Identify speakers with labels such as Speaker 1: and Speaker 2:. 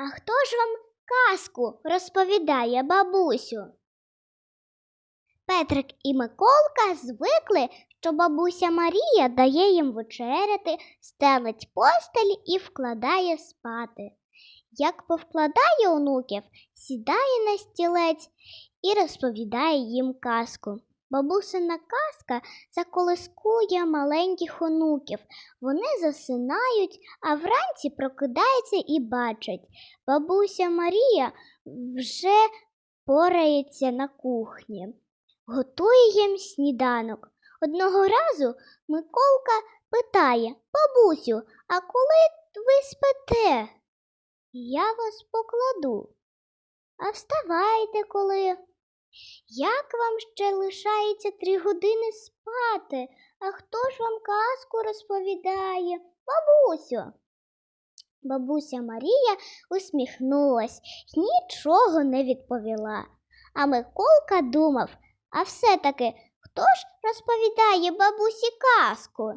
Speaker 1: А хто ж вам казку розповідає бабусю? Петрик і Миколка звикли, що бабуся Марія дає їм вечеряти, стелить постель і вкладає спати. Як повкладає онуків, сідає на стілець і розповідає їм казку. Бабусина казка заколискує маленьких онуків. Вони засинають, а вранці прокидаються і бачать. Бабуся Марія вже порається на кухні, готує їм сніданок. Одного разу Миколка питає Бабусю, а коли ви спите? Я вас покладу. А вставайте коли. Як вам ще лишається три години спати? А хто ж вам казку розповідає? Бабусю. Бабуся Марія усміхнулась і нічого не відповіла. А Миколка думав, а все-таки хто ж розповідає бабусі казку?